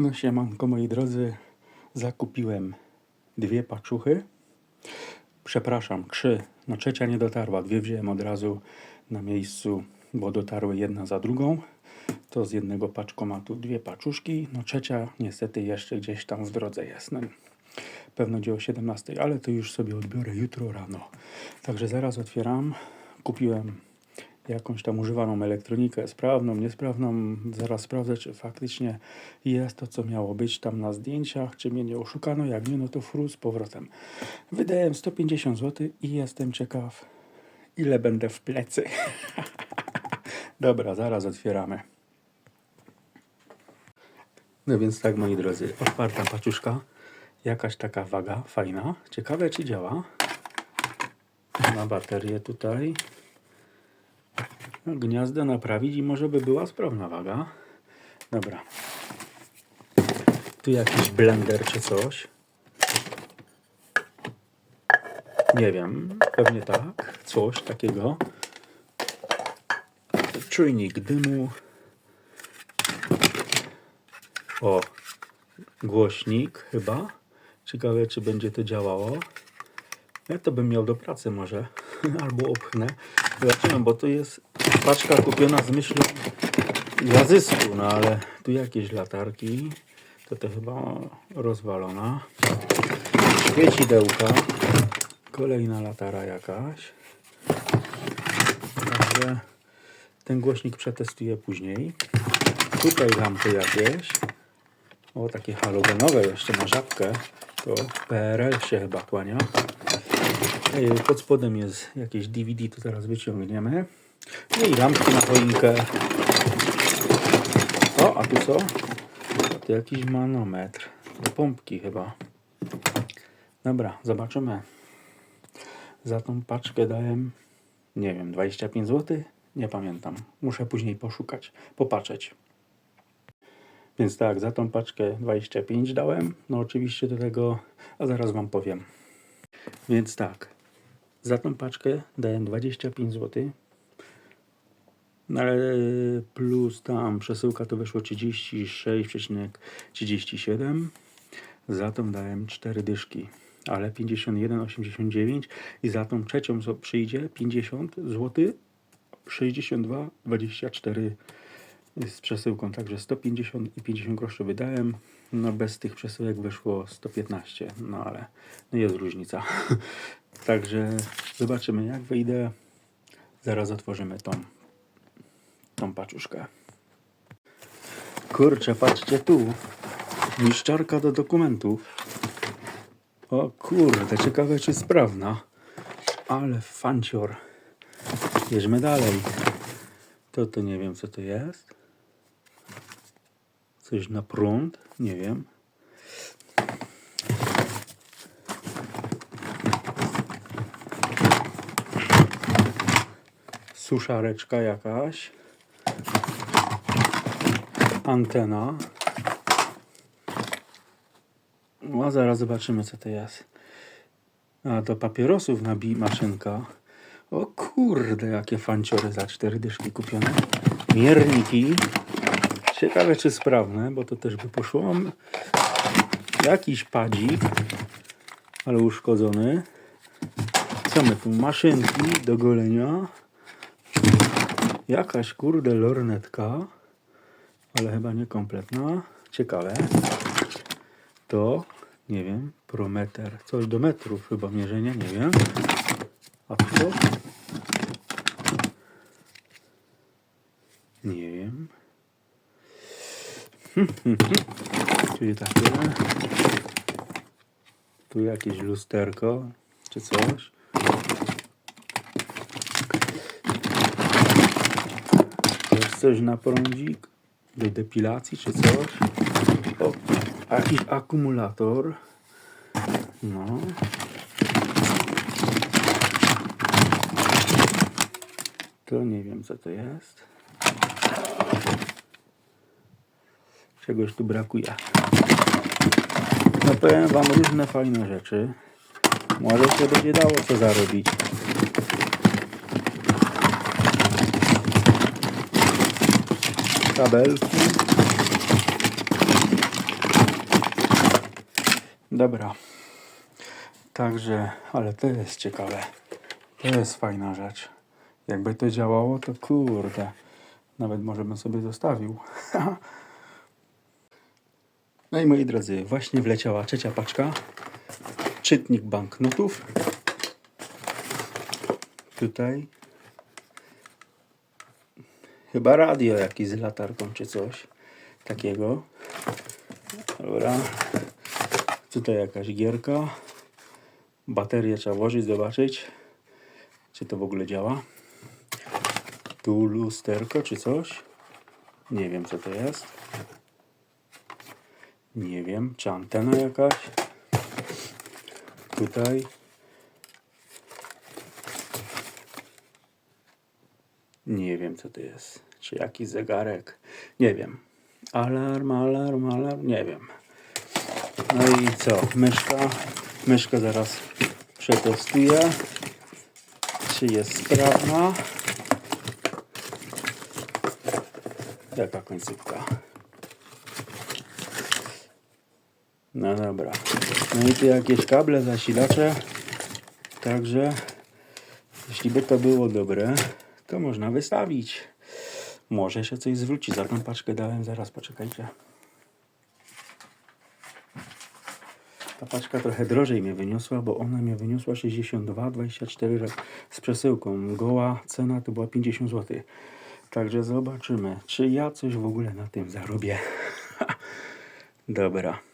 No siemanko moi drodzy, zakupiłem dwie paczuchy. Przepraszam, trzy. No trzecia nie dotarła, dwie wziąłem od razu na miejscu, bo dotarły jedna za drugą. To z jednego paczkomatu dwie paczuszki. No trzecia niestety jeszcze gdzieś tam w drodze jest. No, pewno gdzie o 17, ale to już sobie odbiorę jutro rano. Także zaraz otwieram. Kupiłem jakąś tam używaną elektronikę, sprawną, niesprawną. Zaraz sprawdzę, czy faktycznie jest to, co miało być tam na zdjęciach, czy mnie nie oszukano. Jak nie, no to fru z powrotem. Wydałem 150 zł i jestem ciekaw, ile będę w plecy. Dobra, zaraz otwieramy. No więc tak, moi drodzy, otwarta paczuszka. Jakaś taka waga, fajna. Ciekawe, czy działa. Ma baterię tutaj. Gniazdo naprawić i może by była sprawna waga. Dobra. Tu jakiś blender czy coś. Nie wiem, pewnie tak. Coś takiego. Czujnik dymu. O, głośnik chyba. Ciekawe, czy będzie to działało. Ja to bym miał do pracy może. Albo opchnę. Zobaczymy, bo to jest paczka kupiona z myślą dla zysku, no ale tu jakieś latarki. To to chyba rozwalona. Świecidełka. Kolejna latara jakaś. Także ten głośnik przetestuję później. Tutaj lampy jakieś. O, takie halogenowe jeszcze na żabkę. To PRL się chyba kłania. Pod spodem jest jakieś DVD, to teraz wyciągniemy. No i lampki na choinkę. O, a tu co? A tu jakiś manometr. Do pompki chyba. Dobra, zobaczymy. Za tą paczkę dałem, nie wiem, 25 zł? Nie pamiętam. Muszę później poszukać, popatrzeć. Więc tak, za tą paczkę 25 dałem. No oczywiście do tego, a zaraz Wam powiem. Więc tak, za tą paczkę dałem 25 zł. No ale plus tam przesyłka to wyszło 36,37. Za tą dałem 4 dyszki, ale 51,89 i za tą trzecią co przyjdzie 50 zł 62,24 z przesyłką, także 150 i 50 groszy wydałem. No bez tych przesyłek wyszło 115, no ale no jest różnica. także zobaczymy jak wyjdę. Zaraz otworzymy tą, tą paczuszkę. Kurczę, patrzcie tu. Niszczarka do dokumentów. O kurde, ciekawe czy sprawna. Ale fancior. Jedźmy dalej. To to nie wiem co to jest. Coś na prąd? Nie wiem. Suszareczka jakaś. Antena. No, a zaraz zobaczymy co to jest. A do papierosów nabij maszynka. O kurde, jakie fanciory za cztery dyszki kupione. Mierniki. Ciekawe czy sprawne, bo to też by poszło. Mam jakiś padzik, ale uszkodzony. Co my tu? Maszynki do golenia. Jakaś kurde lornetka, ale chyba niekompletna. Ciekawe. To, nie wiem, prometer. Coś do metrów chyba mierzenia, nie wiem. A co? Nie wiem. Czyli takie. Tu jakieś lusterko, czy coś. Jest coś na prądzik do depilacji, czy coś. O, jakiś akumulator. No. To nie wiem co to jest. Czegoś tu brakuje. No powiem wam różne fajne rzeczy. Może się będzie dało co zarobić. Kabelki. Dobra. Także, ale to jest ciekawe. To jest fajna rzecz. Jakby to działało, to kurde. Nawet może bym sobie zostawił. no i moi drodzy, właśnie wleciała trzecia paczka. Czytnik banknotów. Tutaj. Chyba radio jakieś z latarką czy coś takiego. Dobra. Tutaj jakaś gierka. Baterię trzeba włożyć, zobaczyć, czy to w ogóle działa. Tu lusterko czy coś. Nie wiem co to jest. Nie wiem, czy antena jakaś. Tutaj. Nie wiem co to jest. Czy jakiś zegarek. Nie wiem. Alarm, alarm, alarm. Nie wiem. No i co? Myszka. Myszkę zaraz przetestuję. Czy jest sprawna? Jaka końcówka? No dobra. No i tu jakieś kable, zasilacze. Także jeśli by to było dobre, to można wystawić. Może się coś zwróci. Za tą paczkę dałem. Zaraz poczekajcie. Ta paczka trochę drożej mnie wyniosła, bo ona mnie wyniosła 62,24 z przesyłką. Goła cena to była 50 zł. Także zobaczymy, czy ja coś w ogóle na tym zarobię. Dobra.